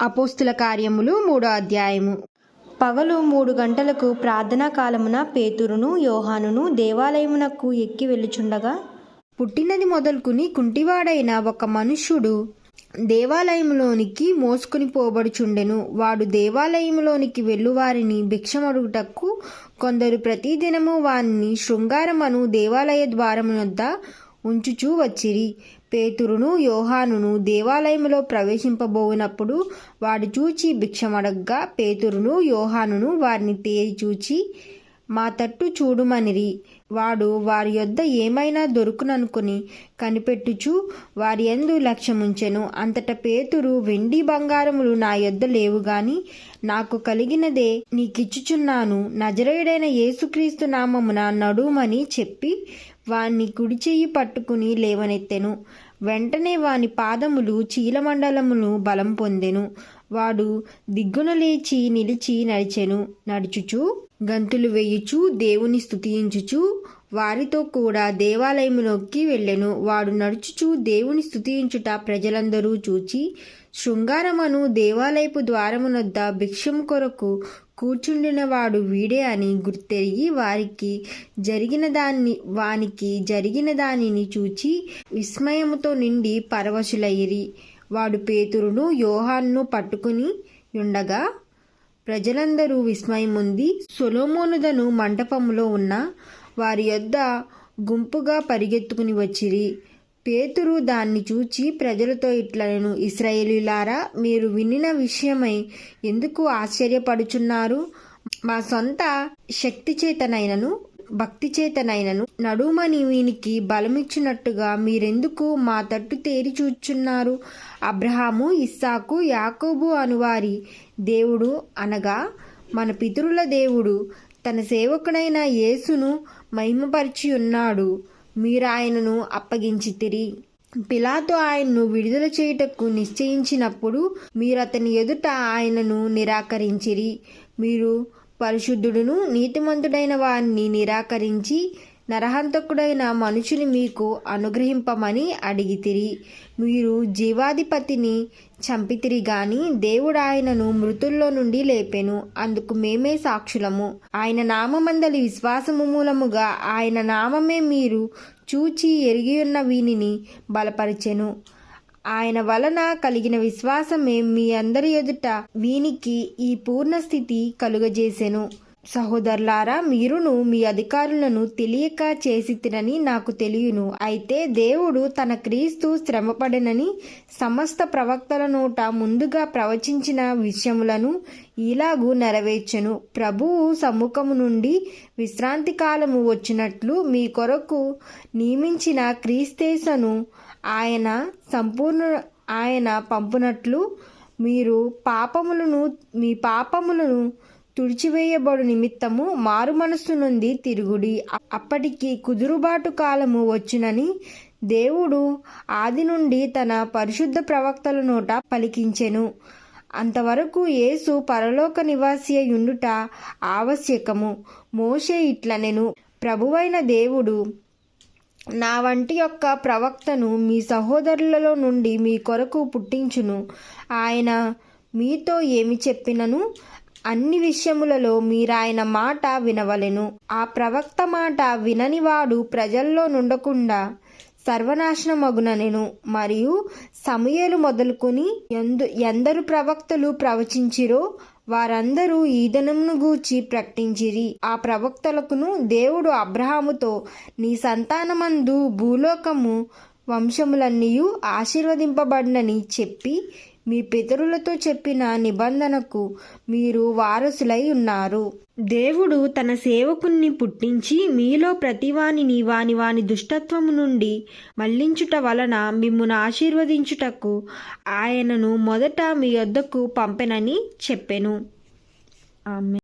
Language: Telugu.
అపోస్తుల కార్యములు మూడో అధ్యాయము. పగలు మూడు గంటలకు ప్రార్థనా కాలమున పేతురును యోహానును దేవాలయమునకు ఎక్కి వెళ్ళుచుండగా పుట్టినది మొదలుకుని కుంటివాడైన ఒక మనుష్యుడు దేవాలయములోనికి మోసుకుని పోబడుచుండెను. వాడు దేవాలయములోనికి వెళ్ళువారిని భిక్షమడుగుటకు కొందరు ప్రతిదినము వారిని శృంగారమను దేవాలయ ద్వారమునొద్ద ఉంచుచూ వచ్చిరి. పేతురును యోహానును దేవాలయములో ప్రవేశింపబోయినప్పుడు వాడు చూచి భిక్షమడగ్గా పేతురును యోహానును వారిని తేరి చూచి మా తట్టు చూడుమనిరి. వాడు వారి యొద్ద ఏమైనా దొరుకుననుకుని కనిపెట్టుచు వారి ఎందు లక్ష్యముంచెను. అంతట పేతురు వెండి బంగారములు నా యొద్ద లేవు గాని నాకు కలిగినదే నీకిచ్చుచున్నాను. నజరేయుడైన యేసుక్రీస్తు నామమున నడుమని చెప్పి వాణ్ణి కుడిచేయి పట్టుకుని లేవనెత్తెను. వెంటనే వాని పాదములు చీలమండలమును బలం పొందెను. వాడు దిగ్గున లేచి నిలిచి నడిచెను. నడుచుచు గంతులు వేయుచు దేవుని స్థుతించుచు వారితో కూడా దేవాలయములోకి వెళ్ళెను. వాడు నడుచుచు దేవుని స్తుతించుట ప్రజలందరూ చూచి శృంగారమను దేవాలయపు ద్వారమునొద్ద భిక్షం కొరకు కూర్చుండిన వాడు వీడే అని గుర్తెరిగి వారికి జరిగిన దాన్ని వానికి జరిగిన దానిని చూచి విస్మయముతో నిండి పరవశులయ్యిరి వాడు పేతురును యోహాన్ను పట్టుకుని ఉండగా ప్రజలందరూ విస్మయముంది సొలోమోనుదను మంటపములో ఉన్న వారి యొద్ద గుంపుగా పరిగెత్తుకుని వచ్చిరి. పేతురు దాన్ని చూచి ప్రజలతో ఇట్లనెను ఇస్రాయేలీలారా మీరు వినిన విషయమై ఎందుకు ఆశ్చర్యపడుచున్నారు? మా సొంత శక్తి చేతనైనను భక్తి చేతనైనను నడుమని వీనికి బలమిచ్చినట్టుగా మీరెందుకు మా తట్టు తేరి చూచున్నారు? అబ్రహాము ఇస్సాకు యాకోబు అనువారి దేవుడు అనగా మన పితరుల దేవుడు తన సేవకుడైన యేసును మహిమపరిచి ఉన్నాడు. మీరు ఆయనను అప్పగించితిరి పిలాతో ఆయన్ను విడుదల చేయుటకు నిశ్చయించినప్పుడు మీరు అతని ఎదుట ఆయనను నిరాకరించిరి. మీరు పరిశుద్ధుడును నీతిమంతుడైన వారిని నిరాకరించి నరహంతకుడైన మనుషుని మీకు అనుగ్రహింపమని అడిగితిరి మీరు జీవాధిపతిని చంపితిరి గాని దేవుడు ఆయనను మృతుల్లో నుండి లేపెను. అందుకు మేమే సాక్షులము. ఆయన నామమందలి విశ్వాసము మూలముగా ఆయన నామమే మీరు చూచి ఎరిగియున్న వీనిని బలపరిచెను. ఆయన వలన కలిగిన విశ్వాసమే మీ అందరి ఎదుట వీనికి ఈ పూర్ణ స్థితి కలుగజేసెను. సహోదరులారా మీరును మీ అధికారులను తెలియక చేసి తినని నాకు తెలియను. అయితే దేవుడు తన క్రీస్తు శ్రమపడినని సమస్త ప్రవక్తల నోట ముందుగా ప్రవచించిన విషయములను ఇలాగూ నెరవేర్చెను. ప్రభువు సమ్ముఖము నుండి విశ్రాంతి కాలము వచ్చినట్లు మీ కొరకు నియమించిన క్రీస్తేసను ఆయన సంపూర్ణ ఆయన పంపునట్లు మీరు పాపములను మీ పాపములను తుడిచివేయబడు నిమిత్తము మారు మనస్సు నుండి తిరుగుడి. అప్పటికి కుదురుబాటు కాలము వచ్చునని దేవుడు ఆది నుండి తన పరిశుద్ధ ప్రవక్తల నోట పలికించెను. అంతవరకు యేసు పరలోక నివాసి యుండుట ఆవశ్యకము. మోషే ఇట్లనెను ప్రభువైన దేవుడు నా వంటి యొక్క ప్రవక్తను మీ సహోదరులలో నుండి మీ కొరకు పుట్టించును. ఆయన మీతో ఏమి చెప్పినను? అన్ని విషయములలో మీరాయన మాట వినవలెను. ఆ ప్రవక్త మాట విననివాడు ప్రజల్లో నుండకుండా సర్వనాశనమగుననెను. మరియు సమయలు మొదలుకొని ఎందు ఎందరు ప్రవక్తలు ప్రవచించిరో వారందరూ ఈ దినమును గూర్చి ప్రకటించిరి. ఆ ప్రవక్తలకును దేవుడు అబ్రహాముతో నీ సంతానమందు భూలోకము వంశములన్నీయు ఆశీర్వదింపబడినని చెప్పి మీ పితరులతో చెప్పిన నిబంధనకు మీరు వారసులై ఉన్నారు. దేవుడు తన సేవకుణ్ణి పుట్టించి మీలో ప్రతివానిని వాని వాని దుష్టత్వము నుండి మళ్ళించుట వలన మిమ్మును ఆశీర్వదించుటకు ఆయనను మొదట మీ వద్దకు పంపెనని చెప్పెను. ఆమె